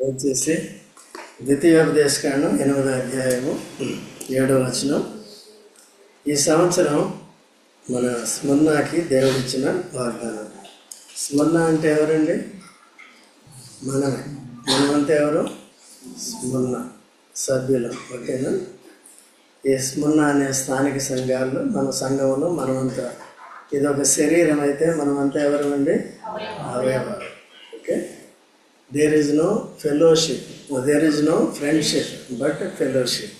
దయచేసి ద్వితీయోపదేశకాండం ఎనిమిదో అధ్యాయము ఏడో వచనం. ఈ సంవత్సరం మన స్మరణకి దేవుడిచ్చిన వాగ్దానం. స్మరణ అంటే ఎవరండి? మనమే మనమంతా ఎవరు? స్మరణ సభ్యులు. ఓకేనా? ఈ స్మరణ అనే స్థానిక సంఘాల్లో మన సంఘంలో మనమంతా. ఇది ఒక శరీరం అయితే మనమంతా ఎవరు అండి అవయవాలు okay? There is no fellowship there is no friendship but fellowship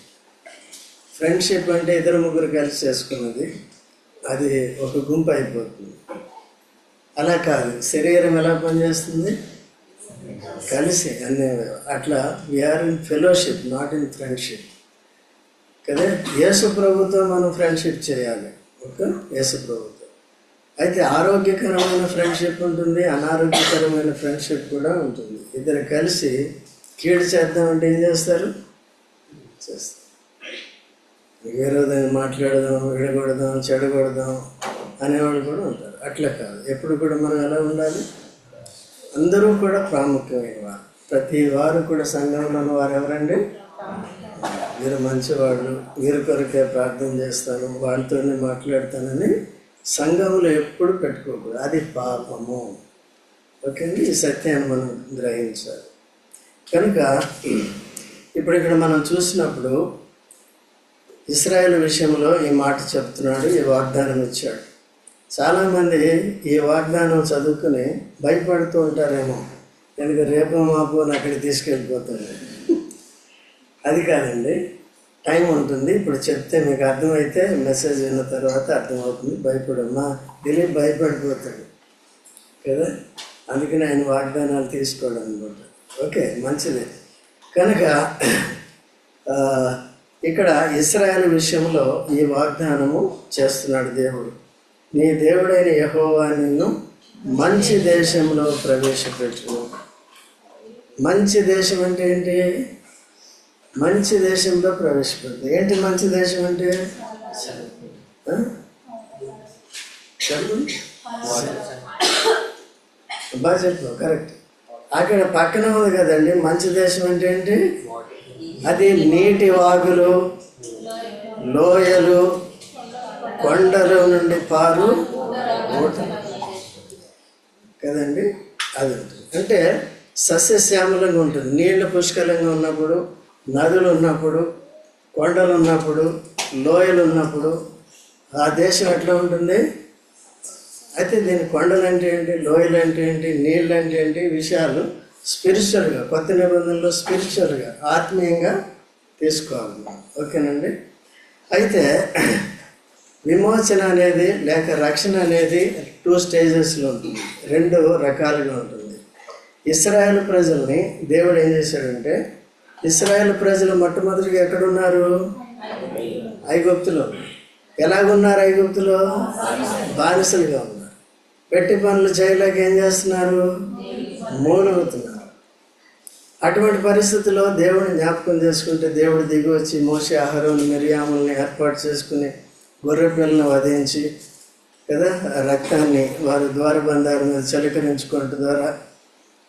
friendship అంటే ఇద్దరు ముగ్గురు కలిసి చేసుకున్నది. అది ఒక గుంపు అయిపోతుంది. అలా కాదు. శరీరం ఎలా పనిచేస్తుంది? కలిసి అన్ని అట్లా we are in fellowship not in friendship కదా? యేసు ప్రభుత్వం మనం ఫ్రెండ్షిప్ చేయాలి. ఓకే? యేసు ప్రభుత్వం అయితే ఆరోగ్యకరమైన ఫ్రెండ్షిప్ ఉంటుంది అనారోగ్యకరమైన ఫ్రెండ్షిప్ కూడా ఉంటుంది. ఇద్దరు కలిసి కీడు చేద్దామంటే ఏం చేస్తారు? చేస్తారు. విరోధంగా మాట్లాడదాం విడగొడదాం చెడగొడదాం అనేవాళ్ళు కూడా ఉంటారు. అట్లా కాదు. ఎప్పుడు కూడా మనం ఎలా ఉండాలి? అందరూ కూడా ప్రాముఖ్యమైన వారు ప్రతి వారు కూడా సంఘంలో ఉన్న వారు ఎవరండి? మీరు మంచివాళ్ళు మీరు కొరకే ప్రార్థన చేస్తాను వాళ్ళతోనే మాట్లాడతానని సంఘంలో ఎప్పుడు పెట్టుకోకూడదు. అది పాపము. ఓకే? అండి ఈ సత్యాన్ని మనం గ్రహించాలి. కనుక ఇప్పుడు ఇక్కడ మనం చూసినప్పుడు ఇస్రాయేల్ విషయంలో ఈ మాట చెప్తున్నాడు ఈ వాగ్దానం ఇచ్చాడు. చాలామంది ఈ వాగ్దానం చదువుకుని భయపడుతూ ఉంటారేమో. ఎందుకు? రేపు మాపు అక్కడికి తీసుకెళ్ళిపోతుంది అది కాదండి. టైం ఉంటుంది. ఇప్పుడు చెప్తే మీకు అర్థమైతే మెసేజ్ విన్న తర్వాత అర్థమవుతుంది. భయపడమ్మా. దిలీప్ భయపడిపోతాడు. కదా? అందుకని ఆయన వాగ్దానాలు తీసుకోవడం అనమాట ఓకే మంచిది. కనుక ఇక్కడ ఇస్రాయల్ విషయంలో ఈ వాగ్దానము చేస్తున్నాడు దేవుడు. నీ దేవుడైన యహోవా నిన్ను మంచి దేశంలో ప్రవేశపెట్టును. మంచి దేశం అంటే ఏంటి? మంచి దేశంలో ప్రవేశపెడుతుంది ఏంటి మంచి దేశం అంటే? బాగా చెప్పు. కరెక్ట్ అక్కడ పక్కన ఉంది కదండి మంచి దేశం అంటే ఏంటి? అది నీటి వాగులు లోయలు కొండల నుండి పారు ఊటలు కదండి? అది ఉంటుంది. అంటే సస్యశ్యామలంగా ఉంటుంది. నీళ్ళు పుష్కలంగా ఉన్నప్పుడు నదులు ఉన్నప్పుడు కొండలు ఉన్నప్పుడు లోయలు ఉన్నప్పుడు ఆ దేశం ఎట్లా ఉంటుంది? అయితే దీని కొండలు అంటే ఏంటి లోయలు అంటే ఏంటి నీళ్ళు అంటే ఏంటి విషయాలు స్పిరిచువల్గా కొత్త నిబంధనలో స్పిరిచువల్గా ఆత్మీయంగా తీసుకోవాలి. ఓకేనండి? అయితే విమోచన అనేది లేక రక్షణ అనేది టూ స్టేజెస్లో ఉంటుంది. రెండు రకాలుగా ఉంటుంది. ఇస్రాయేల్ ప్రజల్ని దేవుడు ఏం చేశాడంటే ఇస్రాయేల్ ప్రజలు మొట్టమొదటిగా ఎక్కడున్నారు? ఐగుప్తులో. ఎలాగున్నారు ఐగుప్తులో? బానిసలుగా ఉన్నారు. పెట్టి పనులు చేయలేక ఏం చేస్తున్నారు? మూలవుతున్నారు. అటువంటి పరిస్థితుల్లో దేవుడిని జ్ఞాపకం చేసుకుంటే దేవుడు దిగి వచ్చి మోసే ఆహారం మిరియాముల్ని ఏర్పాటు చేసుకుని గొర్రె పిల్లని వధించి కదా రక్తాన్ని వారు ద్వారబంధాల మీద చిలకరించుకోవటం ద్వారా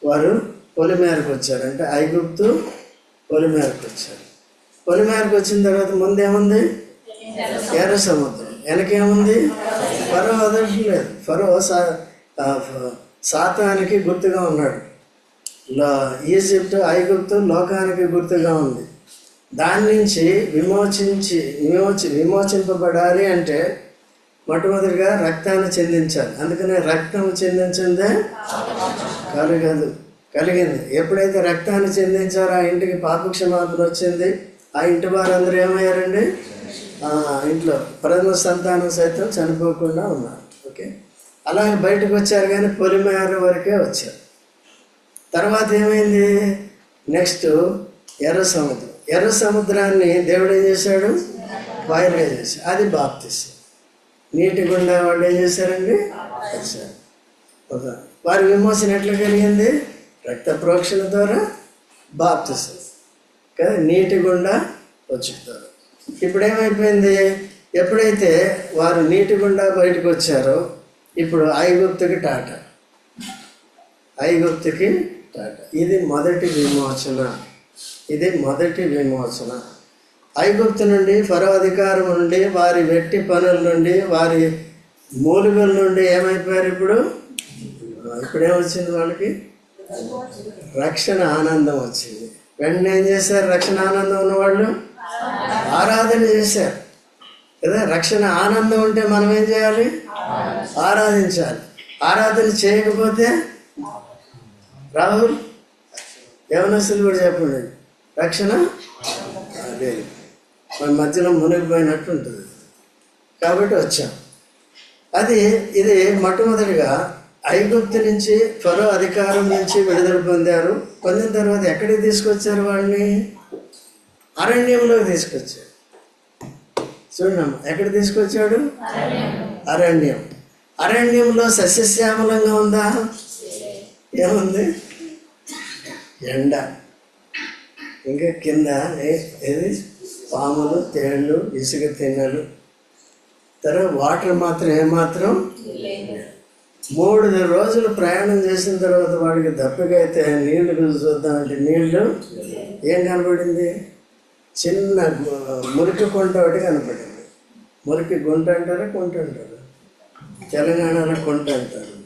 వారు పొలిమేరకు వచ్చారు. అంటే ఐగుప్తు పొలిమేరకు వచ్చారు. పొలిమేరకు వచ్చిన తర్వాత ముందేముంది ఎర్ర సముద్రం. వెనకేముంది ఫరో వదలట్లేదు ఫరో సా సాతానికి గుర్తుగా ఉన్నాడు. లో ఈజిప్ట్ ఐగుప్తు లోకానికి గుర్తుగా ఉంది. దాని నుంచి విమోచించి విమోచి విమోచింపబడాలి అంటే మొట్టమొదటిగా రక్తాన్ని చెందించాలి. అందుకనే రక్తం చెందించిందే కలగదు కలిగింది. ఎప్పుడైతే రక్తాన్ని చెందించారో ఆ ఇంటికి పాపక్షమాపణ వచ్చింది. ఆ ఇంటి వారందరూ ఏమయ్యారండి? ఇంట్లో ప్రథమ సంతానం సైతం చనిపోకుండా ఉన్నారు. ఓకే? అలాగే బయటకు వచ్చారు కానీ పొలిమేర వరకే వచ్చారు. తర్వాత ఏమైంది? నెక్స్ట్ ఎర్ర సముద్రం. ఎర్ర సముద్రాన్ని దేవుడు ఏం చేశాడు? వాయులుగా చేశాడు. అది బాప్తిస్. నీటి గుండా వాళ్ళు ఏం చేశారండి? వచ్చారు. వారి విమోచన ఎట్లా కలిగింది? రక్త ప్రోక్షణ ద్వారా బాప్తిస్. కదా? నీటి గుండా వచ్చుతారు ఇప్పుడు ఏమైపోయింది ఎప్పుడైతే వారు నీటి గుండా బయటకు వచ్చారో ఇప్పుడు ఐగుప్తుకి టాటా. ఐగుప్తుకి టాటా. ఇది మొదటి విమోచన. ఇది మొదటి విమోచన. ఐగుప్తు నుండి ఫరో అధికారం నుండి వారి వెట్టి పనుల నుండి వారి మూలికల నుండి ఏమైపోయారు ఇప్పుడు? ఇప్పుడు ఏమొచ్చింది వాళ్ళకి? రక్షణ ఆనందం వచ్చింది. వెంటనే ఏం చేశారు? రక్షణ ఆనందం ఉన్నవాళ్ళు ఆరాధన చేశారు. కదా? రక్షణ ఆనందం ఉంటే మనం ఏం చేయాలి? ఆరాధించాలి. ఆరాధన చేయకపోతే రాహుల్ యవనస్తులు కూడా చెప్పండి. రక్షణ లేదు మన మధ్యలో మునిగిపోయినట్టు ఉంటుంది. కాబట్టి వచ్చాం. అది ఇది మొట్టమొదటిగా ఐగుప్తు నుంచి ఫరో అధికారం నుంచి విడుదల పొందారు. పొందిన తర్వాత ఎక్కడికి తీసుకొచ్చారు వాళ్ళని? అరణ్యంలోకి తీసుకొచ్చారు. చూడమ్మా ఎక్కడ తీసుకొచ్చాడు? అరణ్యం. అరణ్యంలో సస్యశ్యామలంగా ఉందా? ఏముంది? ఎండ. ఇంకా కింద ఏది? పాములు తేళ్ళు ఇసుక తిన్నలు. తర్వాత వాటర్ మాత్రం ఏమాత్రం మూడు రోజులు ప్రయాణం చేసిన తర్వాత వాడికి దప్పకైతే నీళ్ళు చూద్దామంటే నీళ్ళు ఏం కనపడింది? చిన్న మురికి కొంట ఒకటి కనపడింది. మురికి గుంట అంటారా? కొంట అంటారు? తెలంగాణలో కొంట అంటారు.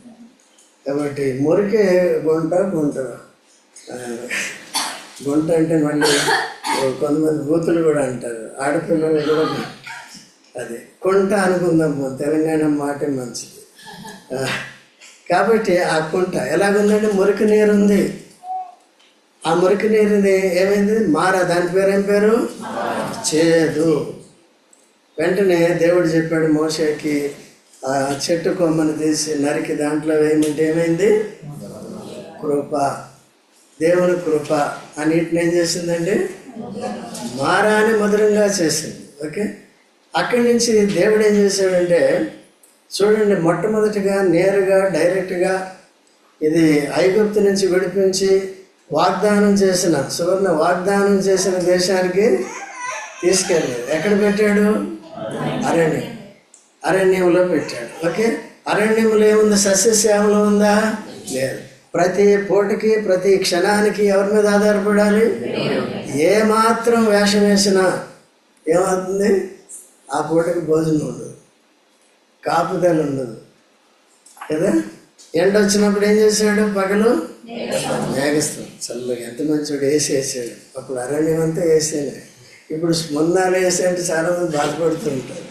కాబట్టి మురికి గుంట గుంట గుంట అంటే మళ్ళీ కొంతమంది బూతులు కూడా అంటారు. ఆడపిల్లలు కూడా అది. కొంట అనుకుందాం తెలంగాణ మాట మంచిది. కాబట్టి ఆ కుంట ఎలాగుందండి? మురికి నీరు ఉంది ఆ మురికి నీరుని ఏమైంది? మారా దాని పేరు ఏం పేరు? చేదు. వెంటనే దేవుడు చెప్పాడు మోషకి ఆ చెట్టు కొమ్మను తీసి నరికి దాంట్లో వేయమంటే ఏమైంది? కృప. దేవుని కృప. అన్నిటిని ఏం చేసిందండి? మారాని మధురంగా చేసింది. ఓకే? అక్కడి నుంచి దేవుడు ఏం చేశాడంటే చూడండి మొట్టమొదటిగా నేరుగా డైరెక్ట్గా ఇది ఐగుప్తు నుంచి విడిపించి వాగ్దానం చేసిన సువర్ణ వాగ్దానం చేసిన దేశానికి తీసుకెళ్ళాడు ఎక్కడ పెట్టాడు? అరణ్యం. అరణ్యంలో పెట్టాడు. ఓకే? అరణ్యంలో ఏముంది? సస్యశ్యామలో ఉందా? లేదు. ప్రతి పూటకి ప్రతి క్షణానికి ఎవరి మీద ఆధారపడాలి? ఏమాత్రం వేషం వేసినా ఏమవుతుంది? ఆ పూటకి భోజనం ఉండదు. కాపుదని ఉండదు. కదా? ఎండ వచ్చినప్పుడు ఏం చేశాడు పగలు? మేఘస్తాం చల్లగా ఎంత మంచివాడు వేసి వేసాడు అప్పుడు అరణ్యం అంతా వేసేనే ఇప్పుడు మొన్నాలు వేసి అంటే చాలా మంది బాధపడుతుంటారు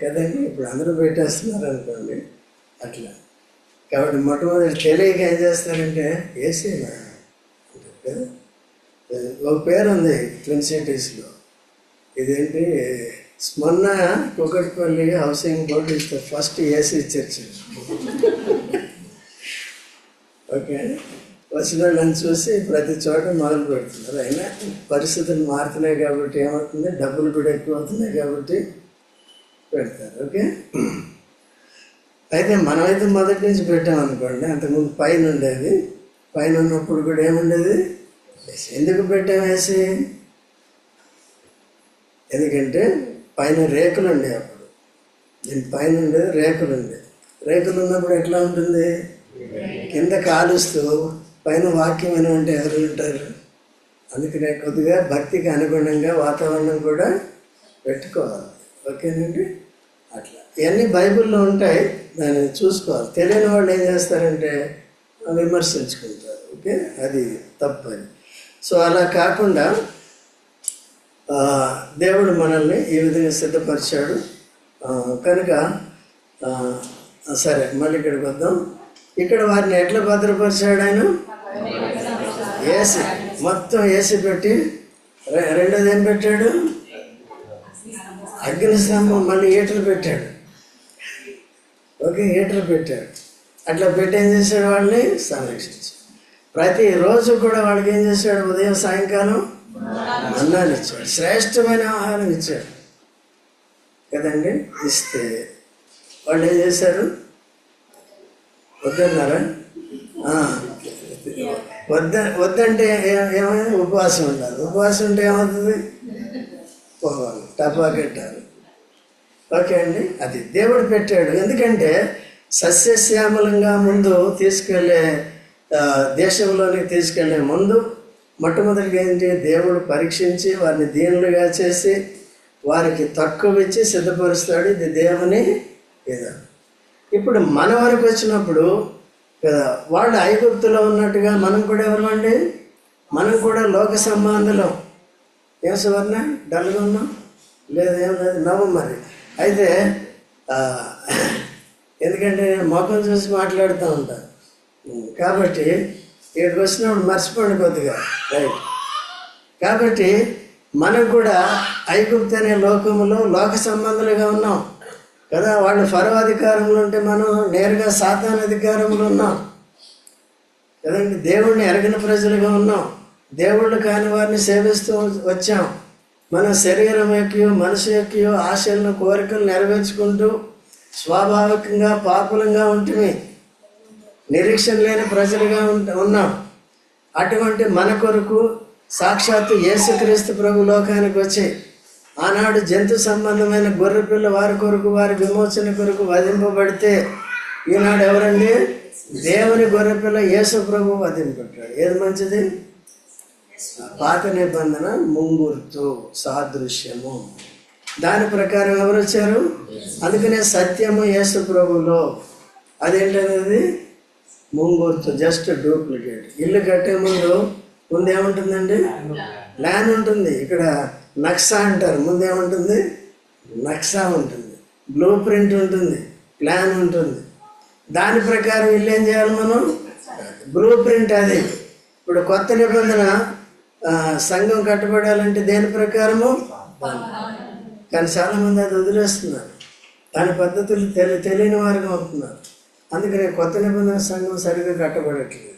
కదండి ఇప్పుడు అందరూ పెట్టేస్తున్నారు అనుకోండి అట్లా. కాబట్టి మొట్టమొదటి తెలియక ఏం చేస్తారంటే ఏసీనా? ఒక పేరు ఉంది ట్విన్ సిటీస్లో ఇదేంటి? మొన్న Kukatpally housing board is the first AC church. Okay. వచ్చిన వాళ్ళని చూసి ప్రతి చోట మొదలు పెడుతున్నారు. అయినా పరిస్థితులు మారుతున్నాయి కాబట్టి ఏమవుతుంది? డబ్బులు కూడా ఎక్కువ అవుతున్నాయి కాబట్టి పెడతారు. ఓకే. అయితే మనమైతే మొదటి నుంచి పెట్టామనుకోండి అంతకుముందు పైన ఉండేది. పైన ఉన్నప్పుడు కూడా ఏముండేది? ఎందుకు పెట్టాం వేసి ఎందుకంటే పైన రేకులు ఉండేవి అప్పుడు. దీని పైన ఉండేది రేకులు ఉండేది రేకులు ఉన్నప్పుడు ఎట్లా ఉంటుంది? కింద కాలుస్తూ పైన వాక్యం అని ఉంటే ఎవరు ఉంటారు? అందుకనే కొద్దిగా భక్తికి అనుగుణంగా వాతావరణం కూడా పెట్టుకోవాలి. ఓకేనండి? అట్లా. ఇవన్నీ బైబిల్లో ఉంటాయి. దాన్ని చూసుకోవాలి. తెలియని వాళ్ళు ఏం చేస్తారంటే విమర్శించుకుంటారు. ఓకే? అది తప్పని. సో అలా కాకుండా దేవుడు మనల్ని ఈ విధంగా సిద్ధపరిచాడు. కనుక సరే మళ్ళీ ఇక్కడికి వద్దాం. ఇక్కడ వారిని ఎట్లా భద్రపరిచాడు ఆయన? ఏసీ. మొత్తం ఏసీ పెట్టి రె- రెండోది ఏం పెట్టాడు? అగ్ని మళ్ళీ ఈటలు పెట్టాడు. ఓకే ఈటలు పెట్టాడు. అట్లా పెట్టి ఏం చేశాడు వాళ్ళని? సంరక్షించాడు. ప్రతిరోజు కూడా వాళ్ళకి ఏం చేశాడు? ఉదయం సాయంకాలం అన్నాన్ని ఇచ్చాడు శ్రేష్టమైన ఆహారం ఇచ్చాడు. కదండి? ఇస్తే వాళ్ళు ఏం చేశారు? వద్దన్నారా? వద్ద వద్దంటే ఏమైంది ఉపవాసం ఉండాలి. ఉపవాసం ఉంటే ఏమవుతుంది? పోవాలి. టపాకెట్టారు ఓకే అండి. అది దేవుడు పెట్టాడు. ఎందుకంటే సస్యశ్యామలంగా ముందు తీసుకెళ్ళే దేశంలోనికి తీసుకెళ్ళే ముందు మొట్టమొదటిగా ఏంటి? దేవుడు పరీక్షించి వారిని దీనులుగా చేసి వారికి తక్కువ ఇచ్చి సిద్ధపరుస్తాడు. ఇది దేవుని విధానం ఇప్పుడు మన వరకు వచ్చినప్పుడు కదా వాళ్ళు ఐగుప్తులో ఉన్నట్టుగా మనం కూడా ఎవరమండి? మనం కూడా లోక సంబంధులం. ఏం సువర్ణ? డల్గా ఉన్నాం? లేదు ఏం లేదు నవ్వు మరి. అయితే ఎందుకంటే నేను మొఖం చూసి మాట్లాడుతూ ఉంటాను కాబట్టి ఇక్కడికి వచ్చినప్పుడు మర్చిపోండి కొద్దిగా రైట్. కాబట్టి మనం కూడా ఐగుప్తు అనే లోకములో లోక సంబంధులుగా ఉన్నాం. కదా వాళ్ళు ఫరో అధికారంలో ఉంటే మనం నేరుగా సాతాన్ అధికారంలో ఉన్నాం. కదండి దేవుణ్ణి ఎరగిన ప్రజలుగా ఉన్నాం. దేవుళ్ళు కాని వారిని సేవిస్తూ వచ్చాం. మన శరీరం యొక్క మనసు యొక్క ఆశలను కోరికలు నెరవేర్చుకుంటూ స్వాభావికంగా పాపులంగా ఉంటుంది నిరీక్షణ లేని ప్రజలుగా ఉంట- ఉన్నాం. అటువంటి మన కొరకు సాక్షాత్తు యేసుక్రీస్తు ప్రభు లోకానికి వచ్చి ఆనాడు జంతు సంబంధమైన గొర్రెపిల్ల వారి కొరకు వారి విమోచన కొరకు వధింపబడితే ఈనాడు ఎవరండి? దేవుని గొర్రెపిల్ల యేసు ప్రభు వధింపబడ్డాడు. ఏది మంచిది? పాత నిబంధన ముంగుర్తు సాదృశ్యము. దాని ప్రకారం ఎవరు వచ్చారు? అందుకనే సత్యము యేసు ప్రభులో. అదేంటనేది? ముంగుర్తు జస్ట్ డూప్లికేట్ ఇల్లు కట్టే ముందు ముందు ఏముంటుందండి ప్లాన్ ఉంటుంది. ఇక్కడ నక్సా అంటారు. ముందు ఏముంటుంది నక్సా ఉంటుంది. బ్లూ ప్రింట్ ఉంటుంది. ప్లాన్ ఉంటుంది. దాని ప్రకారం ఇల్లు ఏం చేయాలి మనం? బ్లూ ప్రింట్ అది. ఇప్పుడు కొత్త నిబంధన సంఘం కట్టబడాలంటే దేని ప్రకారము? కానీ చాలామంది అది వదిలేస్తున్నారు. దాని పద్ధతులు తెలి తెలియని వారుగా ఉంటున్నారు. అందుకనే కొత్త నిబంధన సంఘం సరిగ్గా కట్టబడట్లేదు.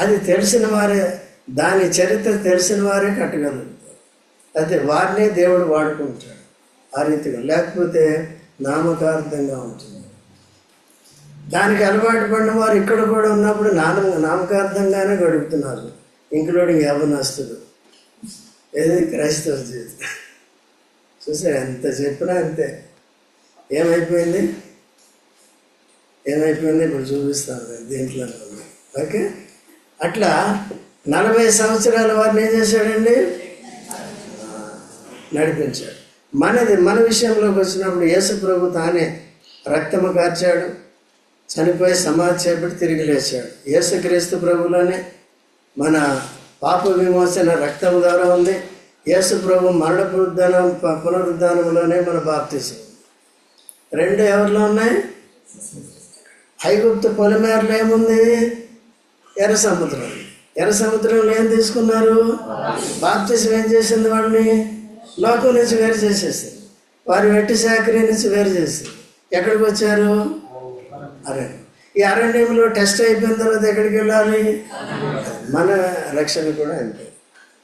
అది తెలిసిన వారే దాని చరిత్ర తెలిసిన వారే కట్టగలుగుతారు. అయితే వారినే దేవుడు వాడుకుంటాడు. ఆ రీతిగా లేకపోతే నామకార్థంగా ఉంటుంది. దానికి అలవాటు పడిన వారు ఇక్కడ కూడా ఉన్నప్పుడు నామ నామకార్థంగానే గడుపుతున్నారు. ఇంక్లూడింగ్ యవనస్తుడు. ఏది? క్రైస్తవ జీవితం. చూసారు ఎంత చెప్పినా అంతే. ఏమైపోయింది? ఏమైపోయిందో? ఇప్పుడు చూపిస్తాను దీంట్లో ఓకే? అట్లా నలభై సంవత్సరాల వారిని ఏం చేశాడండి? నడిపించాడు. మనది మన విషయంలోకి వచ్చినప్పుడు యేసుప్రభు తానే రక్తము కార్చాడు చనిపోయి సమాధి చేపట్టి తిరిగి లేచాడు. యేసుక్రీస్తు ప్రభులోనే మన పాప విమోచన రక్తం ద్వారా ఉంది. యేసు ప్రభు మరణ పునరుద్ధానం ప- పునరుద్ధానంలోనే మన బాప్తిసం రెండు ఎవరిలో ఉన్నాయి? ఐగుప్తు పొలిమేరలో ఏముంది? ఎర్ర సముద్రం. ఎర్ర సముద్రంలో ఏం తీసుకున్నారు? బాప్తిసం ఏం చేసింది వాడిని? లోకం నుంచి వేరు చేసేసింది. వారి వెట్టి శాఖరి నుంచి వేరు చేసింది. ఎక్కడికి వచ్చారు? అరణ్యం. ఈ అరణ్యంలో టెస్ట్ అయిపోయిన తర్వాత ఎక్కడికి వెళ్ళాలి? మన రక్షణ కూడా అంతే.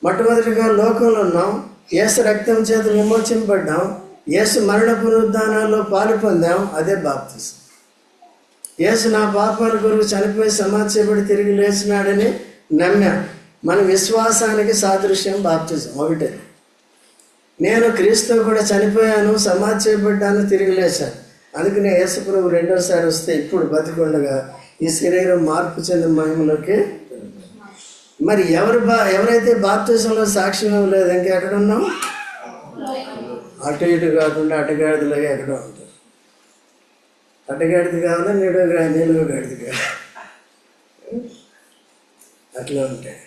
మొట్టమొదటిగా లోకంలో ఉన్నాం. ఏసు రక్తం చేత విమోచింపడ్డాం ఏసు మరణ పునరుద్ధానాల్లో పాలు పొందాం. అదే బాప్తిసం. యేసు నా పాపాల కొరకు చనిపోయి సమాధి చేయబడి తిరిగి లేచినాడని నమ్మా మన విశ్వాసానికి సాదృశ్యం బాప్తిజం. ఒకటే. నేను క్రీస్తు కూడా చనిపోయాను సమాధి చేయబడ్డాను తిరిగి లేచాను అందుకనే యేసుప్రభు రెండోసారి వస్తే ఇప్పుడు బతికొండగా ఈ శరీరం మార్పు చెందిన మహిమలోకి మరి ఎవరు బా ఎవరైతే బాప్తిజంలో సాక్ష్యం ఇవ్వలేదు ఇంకా ఎక్కడ ఉన్నాం? అటు ఇటు కాకుండా అటుగాడిలో ఎక్కడ ఉంటారు అడ్డగాడిది కావాలా నీడు నిలువ గాడిది కావాలి అట్లా ఉంటాయి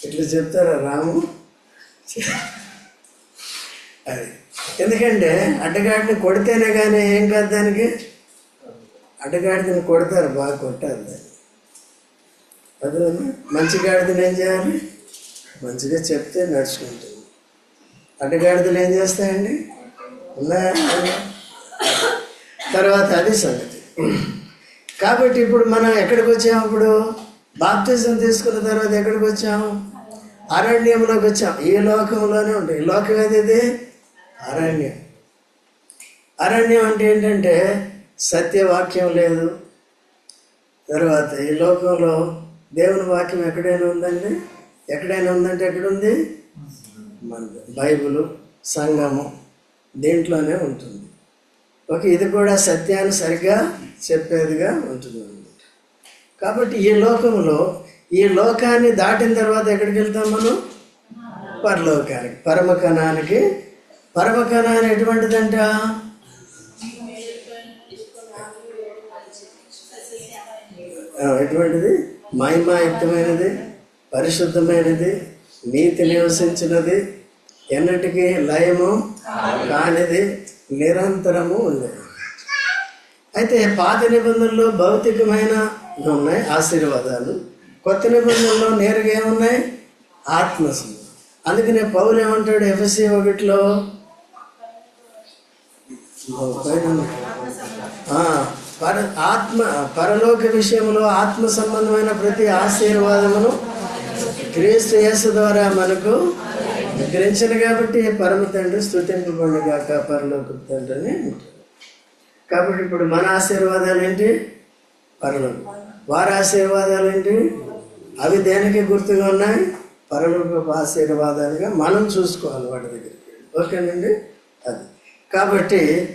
ఇట్లా చెప్తారా రాము? అది. ఎందుకంటే అడ్డగాడిని కొడితేనే కానీ ఏం కాదు దానికి? అడ్డగాడిదని కొడతారు బాగా కొట్టారు దాన్ని. అదే మంచి గాడిదని ఏం చేయాలి? మంచిగా చెప్తే నడుచుకుంటుంది. అడ్డగాడిదలు ఏం చేస్తాయండి? ఉన్నాయా? తర్వాత అది సంగతి. కాబట్టి ఇప్పుడు మనం ఎక్కడికి వచ్చాము ఇప్పుడు? బాప్తిజం తీసుకున్న తర్వాత ఎక్కడికి వచ్చాము? అరణ్యంలోకి వచ్చాం ఈ లోకంలోనే ఉంటుంది ఈ లోకం ఏది ఇది? అరణ్యం. అరణ్యం అంటే ఏంటంటే సత్యవాక్యం లేదు. తర్వాత ఈ లోకంలో దేవుని వాక్యం ఎక్కడైనా ఉందండి? ఎక్కడైనా ఉందంటే ఎక్కడుంది? మన బైబిలు సంఘము దీంట్లోనే ఉంటుంది. ఓకే ఇది కూడా సత్యాన్ని సరిగ్గా చెప్పేదిగా ఉంటుంది కాబట్టి ఈ లోకంలో ఈ లోకాన్ని దాటిన తర్వాత ఎక్కడికి వెళ్తాం మనం? పరలోకానికి పరమకణానికి. పరమకణాన్ని ఎటువంటిదంట? ఎటువంటిది? మహిమాయుక్తమైనది పరిశుద్ధమైనది నీతి నివసించినది ఎన్నటికీ లయము కానిది నిరంతరము ఉండేది అయితే పాత నిబంధనలు భౌతికమైన ఉన్నాయి ఆశీర్వాదాలు. కొత్త నిబంధనలో నేరుగా ఏమున్నాయి? ఆత్మ అందుకనే పౌలు ఏమంటాడు? ఎఫ్ఎస్సి ఒకటిలో పర ఆత్మ పరలోక విషయంలో ఆత్మ సంబంధమైన ప్రతి ఆశీర్వాదమును క్రీస్తు యేసు ద్వారా మనకు గ్రహించిన కాబట్టి పరమ తండ్రి స్థుతింపబడిగాక పరలోక తండ్రి అని కాబట్టి ఇప్పుడు మన ఆశీర్వాదాలు ఏంటి? పరలోకం. వారి ఆశీర్వాదాలు ఏంటి? అవి దేనికి గుర్తుగా ఉన్నాయి? పరలోక ఆశీర్వాదాలుగా మనం చూసుకోవాలి వాటి దగ్గరికి. ఓకేనండి? అది. కాబట్టి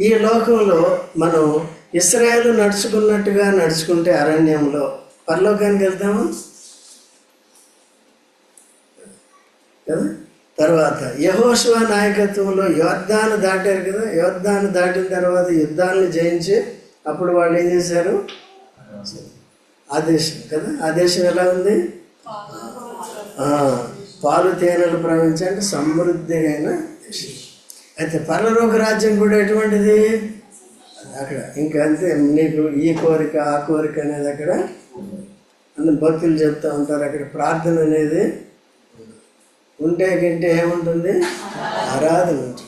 ఈ లోకంలో మనం ఇస్రాయేల్ నడుచుకున్నట్టుగా నడుచుకుంటే అరణ్యంలో పరలోకానికి వెళ్తాము? కదా? తర్వాత యహోశివ నాయకత్వంలో యోద్ధాను దాటారు కదా యోద్ధాను దాటిన తర్వాత యుద్ధాలను జయించి అప్పుడు వాళ్ళు ఏం చేశారు? ఆ దేశం కదా ఆ దేశం ఎలా ఉంది? పాలు తేనెలు ప్రవహించే అంటే సమృద్ధి అయిన దేశం. అయితే పరలోక రాజ్యం కూడా ఎటువంటిది? అక్కడ ఇంకా అంతే నీకు ఈ కోరిక ఆ కోరిక అనేది అక్కడ అందరు భక్తులు చెప్తూ ఉంటారు. అక్కడ ప్రార్థన అనేది ఉంటే గింటే ఏముంటుంది? ఆరాధన ఉంటుంది.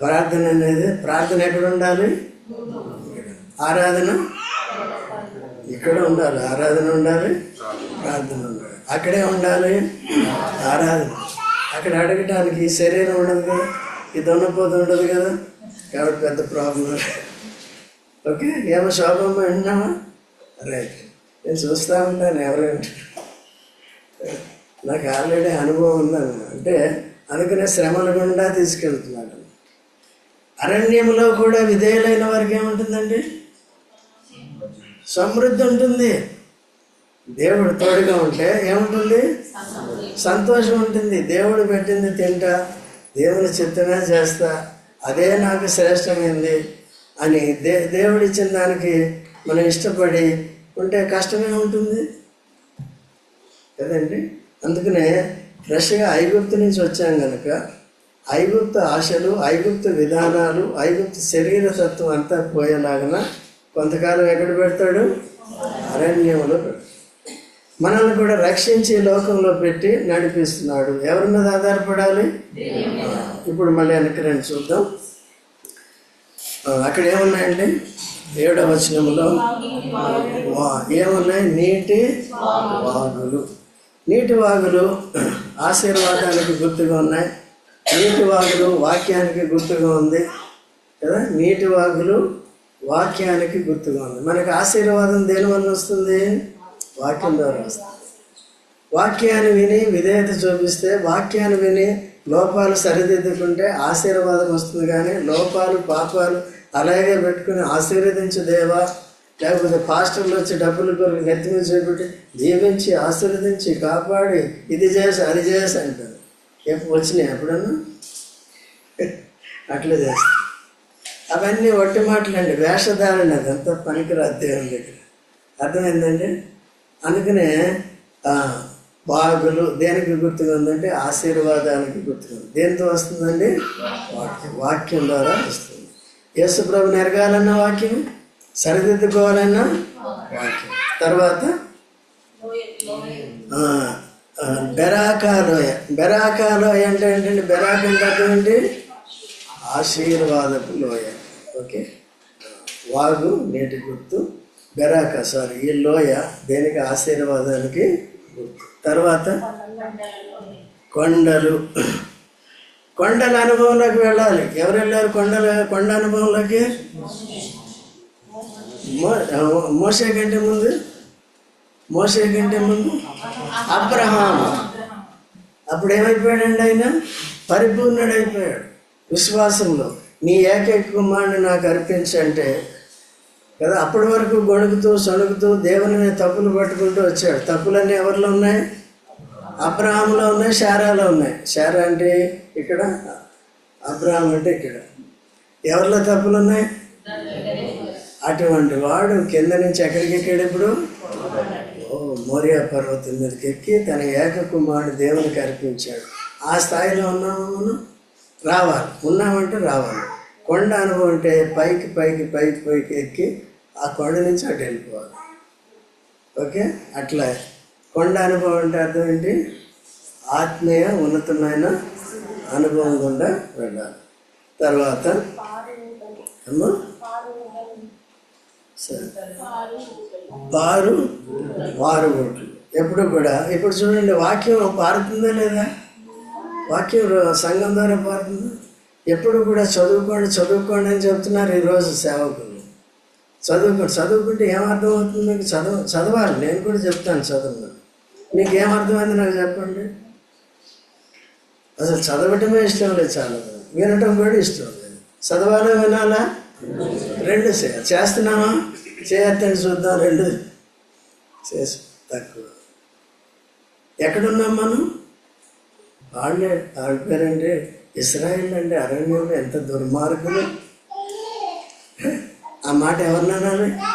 ప్రార్థన అనేది ప్రార్థన ఎక్కడ ఉండాలి? ఆరాధన? ఇక్కడ ఉండాలి. ఆరాధన ఉండాలి ప్రార్థన ఉండాలి. అక్కడే ఉండాలి ఆరాధన. అక్కడ అడగటానికి ఈ శరీరం ఉండదు కదా ఈ దొన్నపోతు ఉండదు కదా. కాబట్టి పెద్ద ప్రాబ్లం ఓకే? ఏమో శోభమ్మ విన్నావా? రైట్. నేను చూస్తూ ఉంటాను ఎవరు నాకు ఆల్రెడీ అనుభవం ఉందని అంటే అందుకనే శ్రమల గుండా తీసుకెళ్తున్నాడు. అరణ్యంలో కూడా విధేయులైన వారికి ఏముంటుందండి? సమృద్ధి ఉంటుంది. దేవుడు తోడుగా ఉంటే ఏముంటుంది? సంతోషం ఉంటుంది. దేవుడు పెట్టింది తింటా దేవుని చిత్తమే చేస్తా అదే నాకు శ్రేష్టమైంది అని దే దేవుడు ఇచ్చిన దానికి మనం ఇష్టపడి ఉంటే కష్టమే ఉంటుంది. కదండి? అందుకనే ఫ్రెష్గా ఐగుప్తు నుంచి వచ్చాం కనుక ఐగుప్తు ఆశలు ఐగుప్తు విధానాలు ఐగుప్తు శరీర తత్వం అంతా పోయేలాగన కొంతకాలం ఎక్కడ పెడతాడు? అరణ్యంలో మనల్ని కూడా రక్షించి లోకంలో పెట్టి నడిపిస్తున్నాడు. ఎవరి మీద ఆధారపడాలి? ఇప్పుడు మళ్ళీ వెనక్కి రండి చూద్దాం అక్కడ ఏమున్నాయండి? ఏడవ వచనంలో వా- ఏమున్నాయి? నీటి వాగులు. నీటి వాగులు ఆశీర్వాదానికి గుర్తుగా ఉన్నాయి. నీటి వాగులు వాక్యానికి గుర్తుగా ఉంది కదా? నీటి వాగులు వాక్యానికి గుర్తుగా ఉంది. మనకి ఆశీర్వాదం దేని వల్ల వస్తుంది? వాక్యం ద్వారా వస్తుంది. వాక్యాన్ని విని విధేయత చూపిస్తే వాక్యాన్ని విని లోపాలు సరిదిద్దుకుంటే ఆశీర్వాదం వస్తుంది కానీ లోపాలు పాపాలు అలాగే పెట్టుకుని ఆశీర్వదించు దేవా లేకపోతే పాస్టర్లు వచ్చి డబ్బులు కొరకు నెత్తి మీద చూపెట్టి దీవించి ఆశీర్వదించి కాపాడి ఇది చేసి అది చేసి అంటారు. ఎప్పుడు వచ్చినాయి ఎప్పుడన్నా? అట్లా చేస్తారు. అవన్నీ ఒట్టి మాటలండి. వేషధారణ అదంతా పనికిరాదు దేవుని దగ్గర. అర్థమైందండి? అందుకనే బాగులు దేనికి గుర్తుగా ఉందంటే ఆశీర్వాదానికి గుర్తుగా ఉంది. దేనితో వస్తుందండి? వాక్యం. వాక్యం ద్వారా వస్తుంది. యేసు ప్రభు నెరగాలన్న వాక్యం సరిదిద్దుకోవాలన్న? వాక్యం తర్వాత? ఆ, ఆ, బెరాకా లోయ బెరాకా లోయ అంటే ఏంటంటే బెరాక అంటే అర్థం ఏంటి? ఆశీర్వాదపు లోయ. ఓకే? వాగు నీటి గుర్తు బెరాక సారీ. ఈ లోయ దేనికి? ఆశీర్వాదానికి గుర్తు. తర్వాత? కొండలు. కొండల అనుభవంలోకి వెళ్ళాలి. ఎవరు వెళ్ళారు కొండల కొండ అనుభవంలోకి? మోసే కంటే ముందు? మోసే కంటే ముందు? అబ్రహాం అప్పుడు ఏమైపోయాడండి ఆయన? పరిపూర్ణుడైపోయాడు విశ్వాసంలో. నీ ఏకైక కుమారుని నాకు అర్పించంటే కదా అప్పటి వరకు గొణుకుతూ సణుకుతూ దేవుని తప్పులు పట్టుకుంటూ వచ్చాడు. తప్పులన్నీ ఎవరిలో ఉన్నాయి? అబ్రహాంలో ఉన్నాయి శారాలో ఉన్నాయి. శారా అంటే ఇక్కడ అబ్రహాం అంటే ఇక్కడ. ఎవరిలో తప్పులు ఉన్నాయి? అటువంటి వాడు కింద నుంచి ఎక్కడికి ఎక్కాడు ఇప్పుడు? ఓ మోరియా పర్వతం మీదకి ఎక్కి తన ఏక కుమారుడు దేవునికి అర్పించాడు. ఆ స్థాయిలో ఉన్నాము మనం? రావాలి. ఉన్నామంటే రావాలి. కొండ అనుభవం అంటే పైకి పైకి పైకి పైకి ఎక్కి ఆ కొండ నుంచి అటు వెళ్ళిపోవాలి. ఓకే? అట్లా. కొండ అనుభవం అంటే అర్థం ఏంటి? ఆత్మీయ ఉన్నతమైన అనుభవం గుండా వెళ్ళాలి. తర్వాత? అమ్మా? వారు వారు ఓట్లు ఎప్పుడు కూడా. ఇప్పుడు చూడండి వాక్యం పారుతుందా లేదా? వాక్యం సంఘం ద్వారా పారుతుందా? ఎప్పుడు కూడా చదువుకోండి చదువుకోండి అని చెప్తున్నారు ఈరోజు సేవకులు. చదువుకోండి. చదువుకుంటే ఏమర్థం అవుతుంది మీకు? చదువు చదవాలి. నేను కూడా చెప్తాను చదువు మీకు ఏమర్థమైంది నాకు చెప్పండి? అసలు చదవటమే ఇష్టం లేదు చాలా వినటం కూడా ఇష్టం లేదు. చదవాలా వినాలా? రెండు చేస్తున్నామా చేయత్తని చూద్దాం రెండు. చేసి తక్కువ. ఎక్కడున్నాం మనం? వాళ్ళే వాళ్ళ పేరంటే ఇస్రాయిల్ అంటే అరణ్యంలో ఎంత దుర్మార్గులు. ఆ మాట ఎవరినన్నాను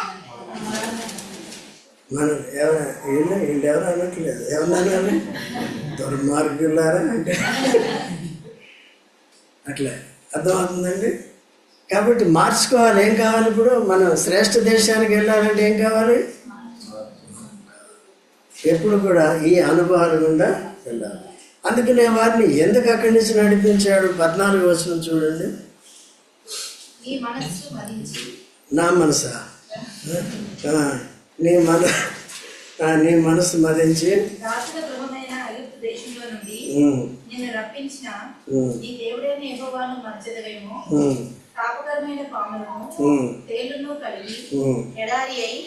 మనం ఎవరు వీళ్ళు ఎవరు అనట్లేదు. ఎవరినన్నాను దుర్మార్గులారా అంటే. అట్లా. అర్థమవుతుందండి? కాబట్టి మార్చుకోవాలి. ఏం కావాలి ఇప్పుడు? మనం శ్రేష్ఠ దేశానికి వెళ్ళాలంటే ఏం కావాలి? ఎప్పుడు కూడా ఈ అనుభవాల గుండా వెళ్ళాలి. అందుకనే వారిని ఎందుకు అక్కడి నుంచి నడిపించాడు? పద్నాలుగు వచ్చిన చూడండి. నీ మనసా? నీ మన నీ మనసు మదించి. రప్పించిన నీ దేవుడైన యెహోవాను పాపకరమైన పాములను ఉమ్, తేళ్ళను కలిగి ఎడారి అయి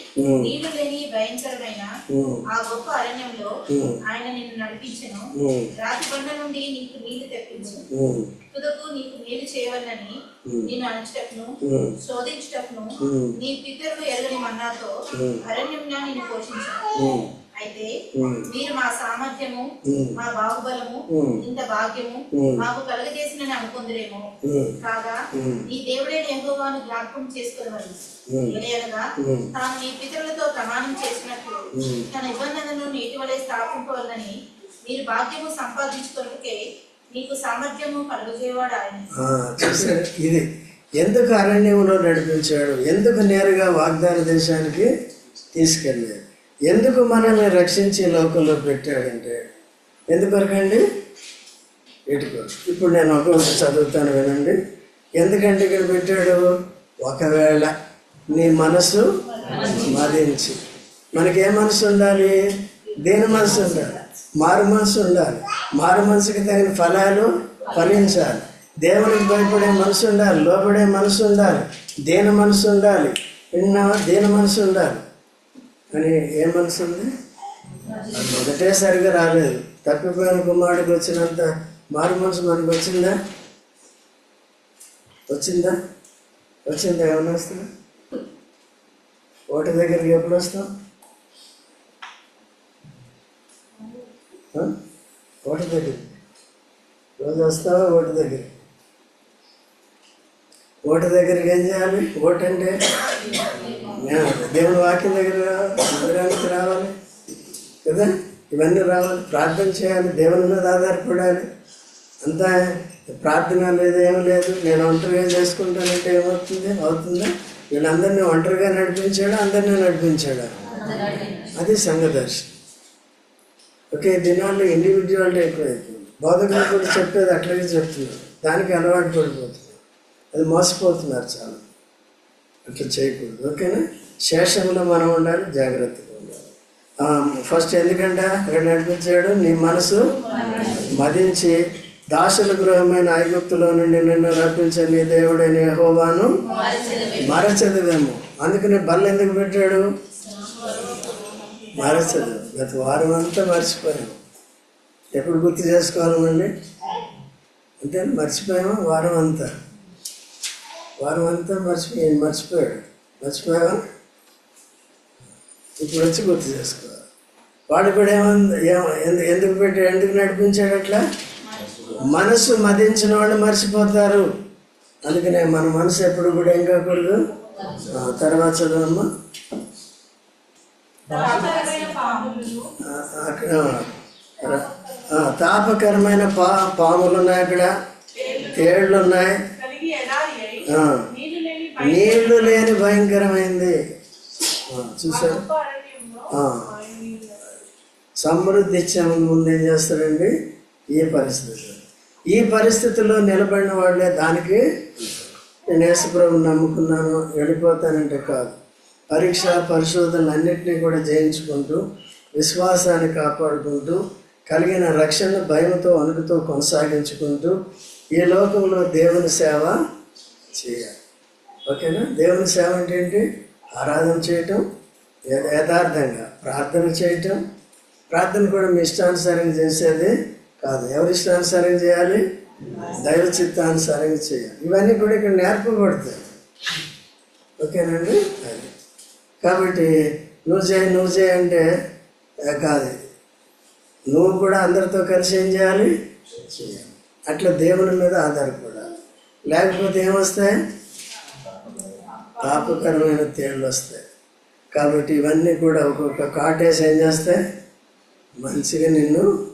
నీళ్ళు లేని భయంకరమైన ఆ గొప్ప అరణ్యంలో ఆయన నిన్ను నడిపించను. రాతి బండ నుండి నీకు నీళ్ళు తెప్పించు ఉమ్, తుదకు నీకు మేలు చేయవలనని. నిన్ను అణచుటకును శోధించుటకును నీ పితరులు ఎరగని మన్నాతో. అరణ్యంగా నిన్ను పోషించాను. అయితే మీరు మా సామర్థ్యము మా బాహుబలము ఇంత భాగ్యము. మాకు కలగజేసిన అనుకుందరేమో. కాగా. నీ దేవుడైన యెహోవాను జ్ఞాపకం చేసుకోవాలి. తాను నీ పితరులతో ప్రమాణం చేసినట్లు. తన నిబంధనను నీటి వలె స్థాపింపవాలని మీరు భాగ్యము సంపాదించుకొనుకే మీకు సామర్థ్యము కలుగజేవాడు ఆయన. ఇది ఎందుకు అరణ్యంలో నడిపించాడు? ఎందుకు నేరుగా వాగ్దాన దేశానికి తీసుకెళ్ళాడు? ఎందుకు మనల్ని రక్షించి లోకంలో పెట్టాడంటే? ఎందుకొరకండి? ఇటుకు ఇప్పుడు నేను ఒక చదువుతాను వినండి. ఎందుకంటే ఇక్కడ పెట్టాడు? ఒకవేళ నీ మనసు మదించి. మనకి ఏ మనసు ఉండాలి? దేని మనసు ఉండాలి? మారు మనసు ఉండాలి. మారు మనసుకి తగిన ఫలాలు ఫలించాలి. దేవునికి భయపడే మనసు ఉండాలి. లోపడే మనసు ఉండాలి. దేని మనసు ఉండాలి? విన్నావా దేని మనసు ఉండాలి? కానీ ఏం మనసు ఉంది? అది మొదటే సరిగా రాలేదు. తప్పిపోయిన కుమారుడికి వచ్చినంత మారు మనసు మనకు వచ్చిందా? వచ్చిందా? వచ్చిందా? ఏమన్నా వస్తుందా? ఓటు దగ్గరికి ఎప్పుడు వస్తాం? ఓటు దగ్గర రోజు వస్తావా? ఓటు దగ్గర ఓటు దగ్గరికి ఏం చేయాలి? ఓటు అంటే? ఆ, వాక్యం దగ్గర మందిరానికి రావాలి కదా? ఇవన్నీ రావాలి. ప్రార్థన చేయాలి. దేవుని మీద ఆధారపడాలి. అంతా ప్రార్థన లేదు ఏం లేదు. నేను ఒంటరిగా చేసుకుంటానంటే ఏమవుతుంది? అవుతుందా? వీళ్ళందరినీ ఒంటరిగా నడిపించాడు? అందరినీ నడిపించాడు? అది సంఘదర్శనం. ఓకే దినాల్లో ఇండివిజువాలిటీ ఎక్కువైపోయింది బోధకులు కూడా చెప్పేది అట్లాగే చెప్తున్నారు. దానికి అలవాటు పడిపోతున్నారు. అది మోసపోతున్నారు చాలా. అట్లా చేయకూడదు. ఓకేనా? శేషంలో మనం ఉండాలి జాగ్రత్తగా ఉండాలి. ఫస్ట్ ఎందుకంటే? అక్కడ నడిపించాడు నీ మనసు మదించి దాసుల గృహమైన ఐగుప్తులో నుండి నిన్ను రప్పించే నీ దేవుడైన హోవాను మరచదువేమో. అందుకని బల్ల ఎందుకు పెట్టాడు? మరచదు గత వారం అంతా మర్చిపోయాము. ఎప్పుడు గుర్తు చేసుకోవాలండి అంటే మర్చిపోయామా? వారం అంతా. వారం అంతా మర్చిపోయి మర్చిపోయాడు. మర్చిపోయావా? ఇప్పుడు వచ్చి గుర్తు చేసుకో. వాడు కూడా ఏమంది ఏమ- ఎందు- ఎందుకు పెట్టి ఎందుకు నడిపించాడు అట్లా? మనసు మదించిన వాళ్ళు మర్చిపోతారు. అందుకనే మన మనసు ఎప్పుడు కూడా ఏం కాకూడదు? తర్వాత చదవమ్మా. తాపకరమైన పా పాములు ఉన్నాయి అక్కడ తేళ్ళు ఉన్నాయి నీళ్ళు లేని భయంకరమైంది. చూసారు సమృద్ధి ఇచ్చే ముందు ఏం చేస్తారండి? ఈ పరిస్థితి ఈ పరిస్థితుల్లో నిలబడిన వాళ్ళే దానికి నేను యేసుప్రభు నమ్ముకున్నాను వెళ్ళిపోతానంటే కాదు. పరీక్ష పరిశోధనలు అన్నింటినీ కూడా జయించుకుంటూ విశ్వాసాన్ని కాపాడుకుంటూ కలిగిన రక్షణ భయంతో వణుకుతో కొనసాగించుకుంటూ ఈ లోకంలో దేవుని సేవ చేయాలి. ఓకేనా? దేవుని సేవ అంటే ఏంటి? ఆరాధన చేయటం యథార్థంగా ప్రార్థన చేయటం. ప్రార్థన కూడా మీ ఇష్టానుసారంగా చేసేది కాదు. ఎవరి ఇష్టానుసారంగా చేయాలి? దైవ చిత్తానుసారంగా చేయాలి. ఇవన్నీ కూడా ఇక్కడ నేర్పబడతాయి ఓకేనండి? అది. కాబట్టి నువ్వు చేయి నువ్వు చేయంటే అంటే కాదు. నువ్వు కూడా అందరితో కలిసి ఏం చేయాలి? చేయాలి. అట్లా దేవుని మీద ఆధారపడాలి. లేకపోతే ఏమొస్తాయి? పాపకరమైన తేళ్ళు వస్తాయి. కాబట్టి ఇవన్నీ కూడా ఒక్కొక్క కాటేసి ఏం చేస్తాయి? మంచిగా నిన్ను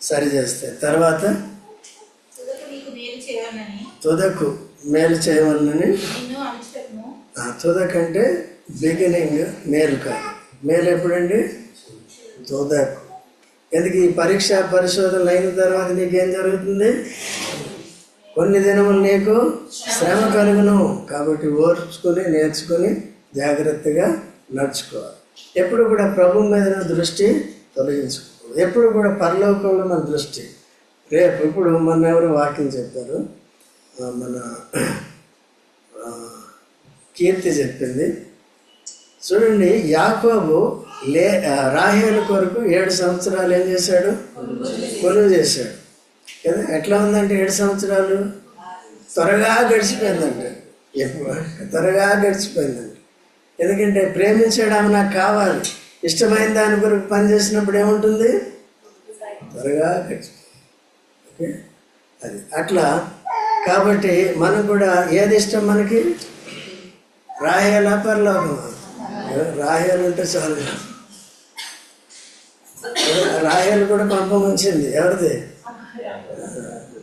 సరి చేస్తాయి. తర్వాత తుదకు మేలు చేయవలనని. తుదకంటే బిగినింగ్ మేలు కాదు. మేలు ఎప్పుడండి? తుదకు. ఎందుకు? ఈ పరీక్ష పరిశోధనలు అయిన తర్వాత నీకేం జరుగుతుంది? కొన్ని దినములు నీకు శ్రమ కలుగును. కాబట్టి ఓర్చుకొని నేర్చుకొని జాగ్రత్తగా నడుచుకోవాలి. ఎప్పుడు కూడా ప్రభు మీద దృష్టి తొలగించుకో ఎప్పుడు కూడా పరలోకంలో మన దృష్టి. రేపు ఇప్పుడు మొన్న ఎవరు వాక్యం చెప్పారు మన కీర్తి చెప్పింది. చూడండి యాకోబు లే రాహేలు కొరకు ఏడు సంవత్సరాలు ఏం చేశాడు? కొలువు చేశాడు. కదా ఎట్లా ఉందంటే ఏడు సంవత్సరాలు? త్వరగా గడిచిపోయిందంట. త్వరగా గడిచిపోయిందంట. ఎందుకంటే ప్రేమించడం ఆమె నాకు కావాలి. ఇష్టమైన దాని కొరకు పనిచేసినప్పుడు ఏముంటుంది? త్వరగా గడిచిపోయింది. ఓకే? అది అట్లా. కాబట్టి మనం కూడా ఏది ఇష్టం మనకి? రాయాలా పరలోకం అంటే చాలు. రాయలు కూడా పంపముంచింది ఎవరిది?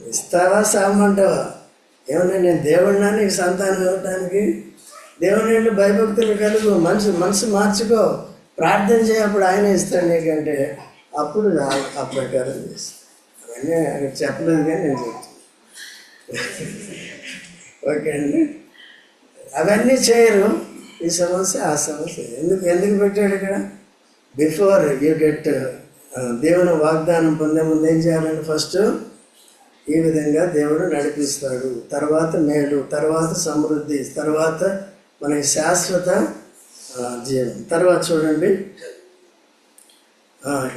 ఇస్తావా సామంటావా? ఏమన్నా నేను దేవుడినా నీకు సంతానం ఇవ్వటానికి? దేవుని భయభక్తులు కలుగు. మనసు మనసు మార్చుకో. ప్రార్థన చేయప్పుడు ఆయన ఇస్తాడు నీకంటే. అప్పుడు ఆ- ఆ ప్రకారం చేస్తాను అవన్నీ అక్కడ చెప్పలేదు కానీ నేను చెప్తాను ఓకే అండి? అవన్నీ చేయరు. ఈ సమస్య ఆ సమస్య. ఎందుకు ఎందుకు పెట్టాడు ఇక్కడ? బిఫోర్ యూ గెట్ దేవుని వాగ్దానం పొందే ముందు ఏం చేయాలంటే ఫస్ట్ ఈ విధంగా దేవుడు నడిపిస్తాడు. తర్వాత మేలు తర్వాత సమృద్ధి తర్వాత మనకి శాశ్వత జీవం. తర్వాత చూడండి.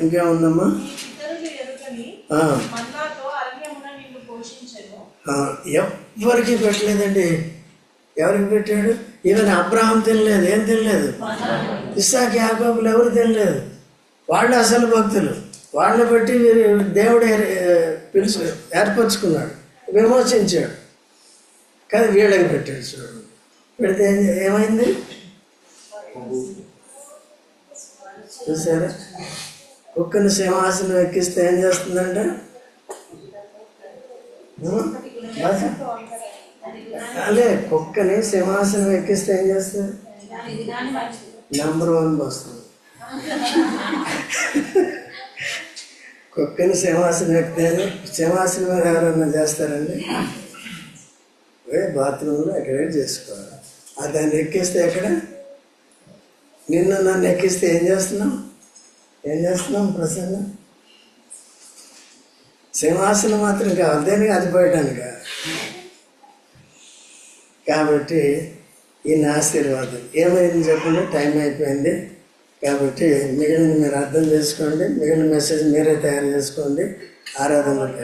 ఇంకేముందమ్మా? ఎవ్వరికి పెట్టలేదండి. ఎవరికి పెట్టాడు? ఈవెన్ అబ్రహం తినలేదు. ఏం తినలేదు? ఇస్సాకి యాకోబులు ఎవరు తినలేదు? వాళ్ళు అసలు భక్తులు. వాళ్ళని బట్టి వీరు దేవుడు పిలుచు ఏర్పరచుకున్నాడు. విమోచించాడు. కానీ వీళ్ళకి పెట్టాడు చూడండి పెడితే ఏమైంది? చూసారా? కుక్కని సింహాసనం ఎక్కిస్తే ఏం చేస్తుందంటే? అదే కుక్కని సింహాసనం ఎక్కిస్తే ఏం చేస్తుంది? నెంబర్ వన్ వస్తుంది. కుక్కని సింహాసనం ఎక్కితే సింహాసనం ఎవరన్నా చేస్తారండి? బాత్రూంలో ఎక్కడే చేసుకోవాలి? ఆ దాన్ని ఎక్కిస్తే ఎక్కడ? నిన్ను నన్ను ఎక్కిస్తే ఏం చేస్తున్నాం? ఏం చేస్తున్నాం ప్రసన్న? సింహాసనం మాత్రం కావాలి. దేనికి? అది పోయటానికి? కాబట్టి ఈ నా ఆశీర్వాదం ఏమైంది చెప్పండి? టైం అయిపోయింది. కాబట్టి మిగిలిన మీరు అర్థం చేసుకోండి మిగిలిన మెసేజ్ మీరే తయారు చేసుకోండి ఆరాధనలోకి